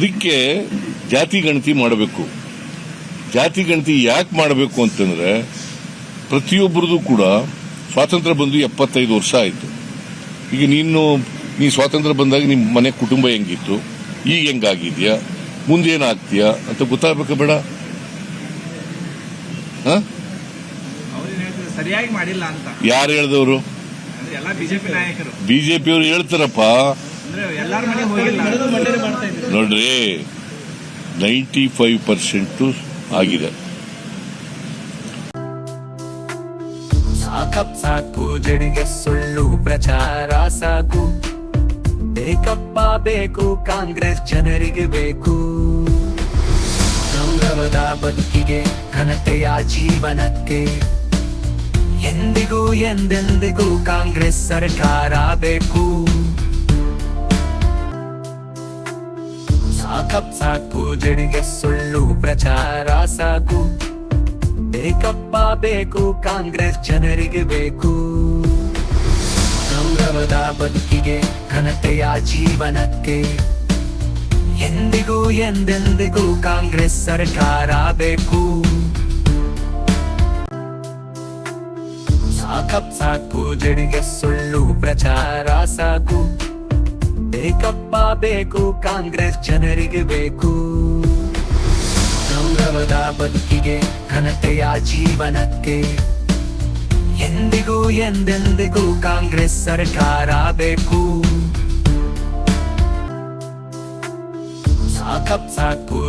ಅದಕ್ಕೆ ಜಾತಿ ಗಣತಿ ಮಾಡಬೇಕು. ಜಾತಿ ಗಣತಿ ಯಾಕೆ ಮಾಡಬೇಕು ಅಂತಂದ್ರೆ ಪ್ರತಿಯೊಬ್ಬರದು ಕೂಡ ಸ್ವಾತಂತ್ರ್ಯ ಬಂದು ಎಪ್ಪತ್ತೈದು ವರ್ಷ ಆಯಿತು. ಈಗ ನೀನು ನೀ ಸ್ವಾತಂತ್ರ್ಯ ಬಂದಾಗ ನಿಮ್ಮ ಮನೆ ಕುಟುಂಬ ಹೆಂಗಿತ್ತು? ಈಗ ಹೆಂಗಾಗಿದ್ಯಾ? ಮುಂದೇನಾಗ್ತೀಯಾ ಅಂತ ಗೊತ್ತಾಗಬೇಕು ಬೇಡ? ಹ? ಅವ್ರು ಹೇಳ್ತಿದ್ರು ಸರಿಯಾಗಿ ಮಾಡಿಲ್ಲ ಅಂತ. ಯಾರು ಹೇಳ್ದವರು? ಅಂದ್ರೆ ಎಲ್ಲಾ ಬಿಜೆಪಿ ನಾಯಕರು. ಬಿಜೆಪಿಯವರು ಹೇಳ್ತಾರಪ್ಪ. ನೋಡ್ರಿ ನೈಂಟಿ ಫೈವ್ ಪರ್ಸೆಂಟ್ ಆಗಿದೆ ಸಾಕು, ಜಡಿಗೆ ಸುಳ್ಳು, ಪ್ರಚಾರ ಸಾಕು. ಬೇಕಪ್ಪ ಬೇಕು, ಕಾಂಗ್ರೆಸ್ ಜನರಿಗೆ ಬೇಕು. ಗೌರವದ ಬದುಕಿಗೆ, ಘನತೆಯ ಜೀವನಕ್ಕೆ. ಎಂದಿಗೂ ಎಂದೆಂದಿಗೂ ಕಾಂಗ್ರೆಸ್ ಸರ್ಕಾರ ಬೇಕು. ಸಾಕಪ್ ಸಾಕು, ಜಡಿಗೆ ಸುಳ್ಳು, ಪ್ರಚಾರ ಸಾಕು. ಬೇಕಪ್ಪ ಬೇಕು, ಕಾಂಗ್ರೆಸ್ ಜನರಿಗೆ ಬೇಕು. ಗೌರವದ ಬದುಕಿಗೆ, ಘನತೆಯ ಜೀವನಕ್ಕೆ. ಎಂದಿಗೂ ಎಂದೆಂದಿಗೂ ಕಾಂಗ್ರೆಸ್ ಸರ್ಕಾರ ಬೇಕು. ಸಾಕಪ್ ಸಾಕು, ಜಡಿಗೆ ಸುಳ್ಳು, ಪ್ರಚಾರ ಸಾಕು. ಬೇಕಪ್ಪ ಬೇಕು, ಕಾಂಗ್ರೆಸ್ ಜನರಿಗೆ ಬೇಕು. ಗೌರವದ ಬದುಕಿಗೆ, ಘನತೆಯ ಜೀವನಕ್ಕೆ. ಎಂದಿಗೂ ಎಂದೆಂದಿಗೂ ಕಾಂಗ್ರೆಸ್ ಸರ್ಕಾರ ಬೇಕು. ಸಾಕಪ್ ಸಾಕು